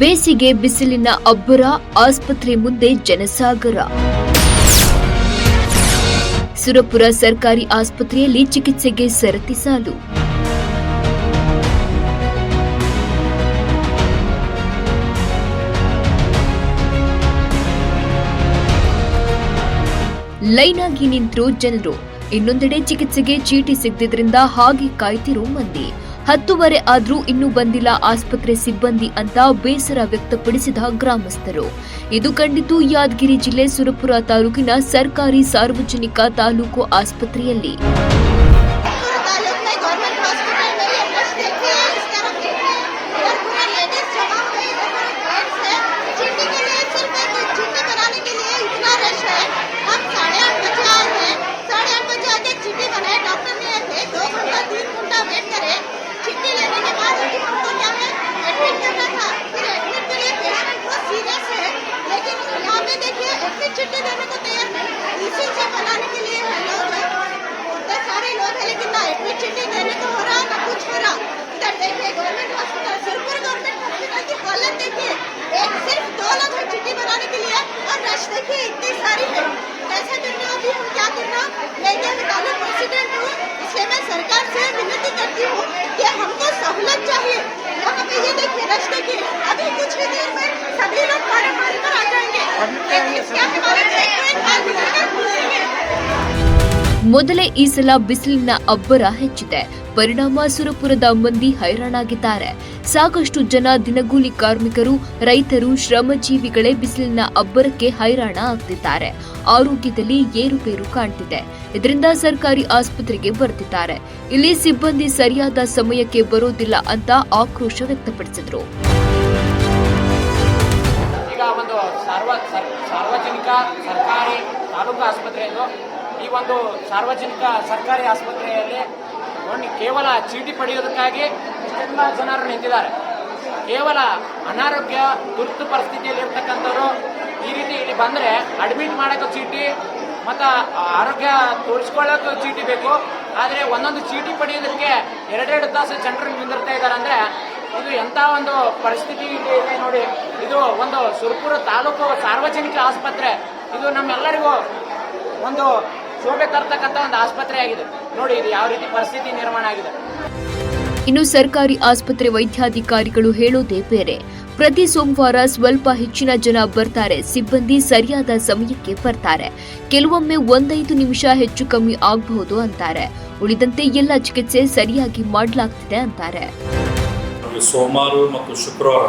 ಬೇಸಿಗೆ ಬಿಸಿಲಿನ ಅಬ್ಬರ ಆಸ್ಪತ್ರೆ ಮುಂದೆ ಜನಸಾಗರ. ಸುರಪುರ ಸರ್ಕಾರಿ ಆಸ್ಪತ್ರೆಯಲ್ಲಿ ಚಿಕಿತ್ಸೆಗೆ ಸರತಿ ಸಾಲು. ಲೈನಾಗಿ ನಿಂತರು ಜನರು. ಇನ್ನೊಂದೆಡೆ ಚಿಕಿತ್ಸೆಗೆ ಚೀಟಿ ಸಿಗದಿದ್ರಿಂದ ಹಾಗೆ ಕಾಯ್ತಿರೋ ಮಂದಿ. ಹತ್ತುವರೆ ಆದ್ರೂ ಇನ್ನೂ ಬಂದಿಲ್ಲ ಆಸ್ಪತ್ರೆ ಸಿಬ್ಬಂದಿ ಅಂತ ಬೇಸರ ವ್ಯಕ್ತಪಡಿಸಿದ ಗ್ರಾಮಸ್ಥರು. ಇದು ಕಂಡಿತು ಯಾದಗಿರಿ ಜಿಲ್ಲೆ ಸುರಪುರ ತಾಲೂಕಿನ ಸರ್ಕಾರಿ ಸಾರ್ವಜನಿಕ ತಾಲೂಕು ಆಸ್ಪತ್ರೆಯಲ್ಲಿ. चिट्ठी देने को तैयार नहीं इसी से बनाने के लिए है लोग इतने सारे लोग हैं, लेकिन ना एडमिट चिट्ठी देने को हो रहा ना कुछ हो रहा। इधर देखिए government hospital Sirpur government hospital की हालत देखिए। एक सिर्फ़ दो लोग हैं चिट्ठी बनाने के लिए और रश देखिए, इतनी सारी है। कैसे करना अभी हम क्या करना? मैं क्या तालुक प्रेसिडेंट हूँ? इसलिए मैं सरकार से विनती करती हूँ कि हमको सहूलत चाहिए। यहाँ पे ये देखिए, रश देखिए। अभी कुछ ही देर में सभी लोग हमारे ಮೊದಲೇ ಈ ಸಲ ಬಿಸಿಲಿನ ಅಬ್ಬರ ಹೆಚ್ಚಿದೆ. ಪರಿಣಾಮ ಸುರಪುರದ ಮಂದಿ ಹೈರಾಣಾಗಿದ್ದಾರೆ. ಸಾಕಷ್ಟು ಜನ ದಿನಗೂಲಿ ಕಾರ್ಮಿಕರು, ರೈತರು, ಶ್ರಮಜೀವಿಗಳೇ ಬಿಸಿಲಿನ ಅಬ್ಬರಕ್ಕೆ ಹೈರಾಣ ಆಗ್ತಿದ್ದಾರೆ. ಆರೋಗ್ಯದಲ್ಲಿ ಏರುಪೇರು ಕಾಣ್ತಿದೆ. ಇದರಿಂದ ಸರ್ಕಾರಿ ಆಸ್ಪತ್ರೆಗೆ ಬರ್ತಿದ್ದಾರೆ. ಇಲ್ಲಿ ಸಿಬ್ಬಂದಿ ಸರಿಯಾದ ಸಮಯಕ್ಕೆ ಬರೋದಿಲ್ಲ ಅಂತ ಆಕ್ರೋಶ ವ್ಯಕ್ತಪಡಿಸಿದ್ರು. ಸಾರ್ವ ಸರ್- ಸಾರ್ವಜನಿಕ ಸರ್ಕಾರಿ ತಾಲೂಕು ಆಸ್ಪತ್ರೆಯನ್ನು ಈ ಒಂದು ಸಾರ್ವಜನಿಕ ಸರ್ಕಾರಿ ಆಸ್ಪತ್ರೆಯಲ್ಲಿ ಕೇವಲ ಚೀಟಿ ಪಡೆಯೋದಕ್ಕಾಗಿ ಇಷ್ಟೆಲ್ಲ ಜನರು ನಿಂತಿದ್ದಾರೆ. ಕೇವಲ ಅನಾರೋಗ್ಯ ತುರ್ತು ಪರಿಸ್ಥಿತಿಯಲ್ಲಿ ಇರ್ತಕ್ಕಂಥವ್ರು ಈ ರೀತಿ ಇಲ್ಲಿ ಬಂದರೆ ಅಡ್ಮಿಟ್ ಮಾಡೋಕ್ಕೂ ಚೀಟಿ ಮತ್ತು ಆರೋಗ್ಯ ತೋರಿಸ್ಕೊಳ್ಳೋಕ್ಕೂ ಚೀಟಿ ಬೇಕು. ಆದರೆ ಒಂದೊಂದು ಚೀಟಿ ಪಡೆಯೋದಕ್ಕೆ ಎರಡೆರಡು ತಾಸು ಜನರು ನಿಂದಿರ್ತಾ ಇದ್ದಾರೆ ಅಂದರೆ ಇದು ಎಂಥ ಒಂದು ಪರಿಸ್ಥಿತಿ ಇದೆ ನೋಡಿ. ಇದು ಒಂದು ಸುರಪುರ ತಾಲೂಕು ಸಾರ್ವಜನಿಕ ಆಸ್ಪತ್ರೆ. ಇದು ನಮ್ಮೆಲ್ಲರಿಗೂ ಒಂದು ಶೋಭೆ ತರ್ತಕ್ಕಂಥ ಒಂದು ಆಸ್ಪತ್ರೆ ಆಗಿದೆ. ನೋಡಿ, ಇದು ಯಾವ ರೀತಿ ಪರಿಸ್ಥಿತಿ ನಿರ್ಮಾಣ ಆಗಿದೆ. ಇನ್ನು ಸರ್ಕಾರಿ ಆಸ್ಪತ್ರೆ ವೈದ್ಯಾಧಿಕಾರಿಗಳು ಹೇಳೋದೇ ಬೇರೆ. ಪ್ರತಿ ಸೋಮವಾರ ಸ್ವಲ್ಪ ಹೆಚ್ಚಿನ ಜನ ಬರ್ತಾರೆ. ಸಿಬ್ಬಂದಿ ಸರಿಯಾದ ಸಮಯಕ್ಕೆ ಬರ್ತಾರೆ. ಕೆಲವೊಮ್ಮೆ ಒಂದೈದು ನಿಮಿಷ ಹೆಚ್ಚು ಕಮ್ಮಿ ಆಗಬಹುದು ಅಂತಾರೆ. ಉಳಿದಂತೆ ಎಲ್ಲ ಚಿಕಿತ್ಸೆ ಸರಿಯಾಗಿ ಮಾಡಲಾಗ್ತಿದೆ ಅಂತಾರೆ. ಸೋಮವಾರ ಮತ್ತು ಶುಕ್ರವಾರ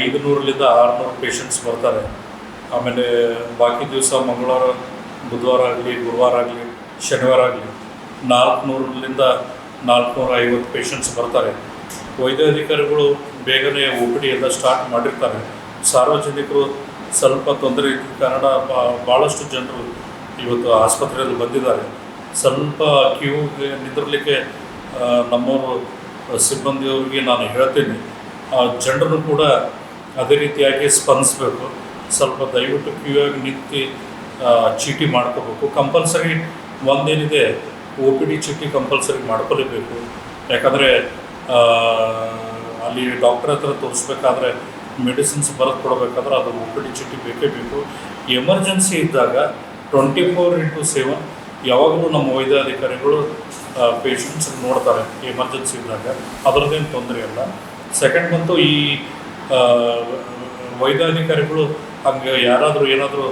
ಐದು ನೂರರಿಂದ ಆರುನೂರು ಪೇಷಂಟ್ಸ್ ಬರ್ತಾರೆ. ಆಮೇಲೆ ಬಾಕಿ ದಿವಸ ಮಂಗಳವಾರ, ಬುಧವಾರ ಆಗಲಿ, ಗುರುವಾರ ಆಗಲಿ, ಶನಿವಾರ ಆಗಲಿ ನಾಲ್ಕುನೂರರಿಂದ ನಾಲ್ಕುನೂರ ಐವತ್ತು ಪೇಷಂಟ್ಸ್ ಬರ್ತಾರೆ. ವೈದ್ಯಾಧಿಕಾರಿಗಳು ಬೇಗನೆ ಒ ಪಿ ಡಿ ಎಲ್ಲ ಸ್ಟಾರ್ಟ್ ಮಾಡಿರ್ತಾರೆ. ಸಾರ್ವಜನಿಕರು ಸ್ವಲ್ಪ ತೊಂದರೆ ಇದ್ದ ಕಾರಣ ಭಾಳಷ್ಟು ಜನರು ಇವತ್ತು ಆಸ್ಪತ್ರೆಯಲ್ಲಿ ಬಂದಿದ್ದಾರೆ. ಸ್ವಲ್ಪ ಕ್ಯೂಗೆ ನಿಂದಿರಲಿಕ್ಕೆ ನಮ್ಮವರು ಸಿಬ್ಬಂದಿಯವರಿಗೆ ನಾನು ಹೇಳ್ತೀನಿ ಜನರು ಕೂಡ ಅದೇ ರೀತಿಯಾಗಿ ಸ್ಪಂದಿಸಬೇಕು. ಸ್ವಲ್ಪ ದಯವಿಟ್ಟು ಕ್ಯೂ ಆಗಿ ನಿಂತು ಚೀಟಿ ಮಾಡ್ಕೋಬೇಕು. ಕಂಪಲ್ಸರಿ ಒಂದೇನಿದೆ ಒ ಪಿ ಡಿ ಚೀಟಿ ಕಂಪಲ್ಸರಿ ಮಾಡ್ಕೊಲೇಬೇಕು. ಯಾಕಂದರೆ ಅಲ್ಲಿ ಡಾಕ್ಟರ್ ಹತ್ರ ತೋರಿಸ್ಬೇಕಾದ್ರೆ ಮೆಡಿಸಿನ್ಸ್ ಬರೆದು ಕೊಡಬೇಕಾದ್ರೆ ಅದು ಒ ಪಿ ಡಿ ಚೀಟಿ ಬೇಕೇ ಬೇಕು. ಎಮರ್ಜೆನ್ಸಿ ಇದ್ದಾಗ ಟ್ವೆಂಟಿ ಫೋರ್ ಇಂಟು ಸೆವೆನ್ ಯಾವಾಗಲೂ ನಮ್ಮ ವೈದ್ಯಾಧಿಕಾರಿಗಳು ಪೇಷಂಟ್ಸ್ ನೋಡ್ತಾರೆ ಎಮರ್ಜೆನ್ಸಿ ಇದ್ದಾಗ. ಅದರದ್ದೇನು ತೊಂದರೆ ಇಲ್ಲ. ಸೆಕೆಂಡ್ ಬಂತು ಈ ವೈದ್ಯಾಧಿಕಾರಿಗಳು ಹಂಗೆ ಯಾರಾದರೂ ಏನಾದರೂ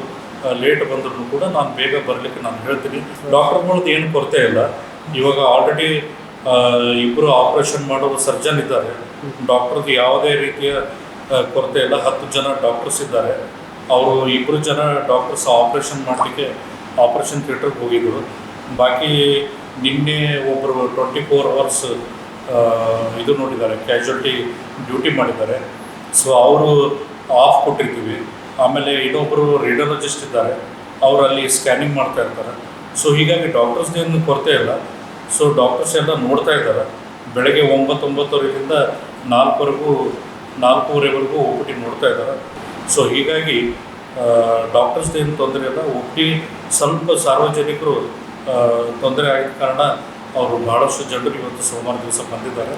ಲೇಟ್ ಬಂದರೂ ಕೂಡ ನಾನು ಬೇಗ ಬರಲಿಕ್ಕೆ ನಾನು ಹೇಳ್ತೀನಿ. ಡಾಕ್ಟರ್ಗಳದ್ದು ಏನು ಕೊರತೆ ಇಲ್ಲ. ಇವಾಗ ಆಲ್ರೆಡಿ ಇಬ್ಬರು ಆಪ್ರೇಷನ್ ಮಾಡೋರು ಸರ್ಜನ್ ಇದ್ದಾರೆ. ಡಾಕ್ಟರ್ದು ಯಾವುದೇ ರೀತಿಯ ಕೊರತೆ ಇಲ್ಲ. ಹತ್ತು ಜನ ಡಾಕ್ಟರ್ಸ್ ಇದ್ದಾರೆ. ಅವರು ಇಬ್ಬರು ಜನ ಡಾಕ್ಟರ್ಸ್ ಆಪ್ರೇಷನ್ ಮಾಡಲಿಕ್ಕೆ ಆಪ್ರೇಷನ್ ಥಿಯೇಟ್ರಿಗೆ ಹೋಗಿದ್ರು. ಬಾಕಿ ನಿನ್ನೆ ಒಬ್ಬರು ಟ್ವೆಂಟಿ ಫೋರ್ ಅವರ್ಸ್ ಇದು ನೋಡಿದ್ದಾರೆ ಕ್ಯಾಶುಯಾಲಿಟಿ ಡ್ಯೂಟಿ ಮಾಡಿದ್ದಾರೆ. ಸೊ ಅವರು ಆಫ್ ಕೊಟ್ಟಿರ್ತೀವಿ. ಆಮೇಲೆ ಇನ್ನೊಬ್ಬರು ರೇಡಿಯೋಲಜಿಸ್ಟ್ ಇದ್ದಾರೆ. ಅವರು ಅಲ್ಲಿ ಸ್ಕ್ಯಾನಿಂಗ್ ಮಾಡ್ತಾ ಇರ್ತಾರೆ. ಸೊ ಹೀಗಾಗಿ ಡಾಕ್ಟರ್ಸ್ದೇನು ಕೊರತೆ ಇಲ್ಲ. ಸೊ ಡಾಕ್ಟರ್ಸ್ ಎಲ್ಲ ನೋಡ್ತಾ ಇದ್ದಾರೆ. ಬೆಳಗ್ಗೆ ಒಂಬತ್ತೊಂಬತ್ತುವರೆಗಿಂದ ನಾಲ್ಕುವರೆಗೂ, ನಾಲ್ಕೂವರೆವರೆಗೂ ಒ ಪಿ ನೋಡ್ತಾ ಇದ್ದಾರೆ. ಸೊ ಹೀಗಾಗಿ ಡಾಕ್ಟರ್ಸ್ದೇನು ತೊಂದರೆ ಇಲ್ಲ. ಒ ಸ್ವಲ್ಪ ಸಾರ್ವಜನಿಕರು ತೊಂದರೆ ಆಗಿದ ಕಾರಣ ಅವರು ಭಾಳಷ್ಟು ಜನರು ಇವತ್ತು ಸೋಮವಾರ ದಿವಸ ಬಂದಿದ್ದಾರೆ.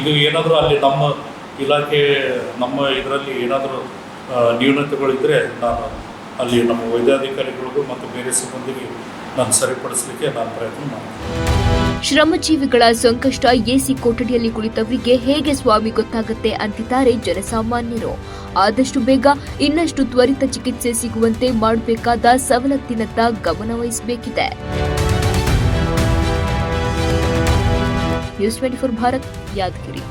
ಇದು ಏನಾದರೂ ಅಲ್ಲಿ ನಮ್ಮ ಇಲಾಖೆ, ನಮ್ಮ ಇದರಲ್ಲಿ ಏನಾದರೂ ನ್ಯೂನತೆಗಳಿದ್ದರೆ ನಾನು ಅಲ್ಲಿ ನಮ್ಮ ವೈದ್ಯಾಧಿಕಾರಿಗಳಿಗೂ ಮತ್ತು ಬೇರೆ ಸಿಬ್ಬಂದಿಗೆ ನಾನು ಸರಿಪಡಿಸಲಿಕ್ಕೆ ನಾನು ಪ್ರಯತ್ನ ಮಾಡ್ತೀನಿ. ಶ್ರಮಜೀವಿಗಳ ಸಂಕಷ್ಟ ಎಸಿ ಕೊಠಡಿಯಲ್ಲಿ ಕುಳಿತವರಿಗೆ ಹೇಗೆ ಸ್ವಾಮಿ ಗೊತ್ತಾಗುತ್ತೆ ಅಂತಿದ್ದಾರೆ ಜನಸಾಮಾನ್ಯರು. ಆದಷ್ಟು ಬೇಗ ಇನ್ನಷ್ಟು ತ್ವರಿತ ಚಿಕಿತ್ಸೆ ಸಿಗುವಂತೆ ಮಾಡಬೇಕಾದ ಸವಲತ್ತಿನತ್ತ ಗಮನ ವಹಿಸಬೇಕಿದೆ news twenty four Bharat Yadgiri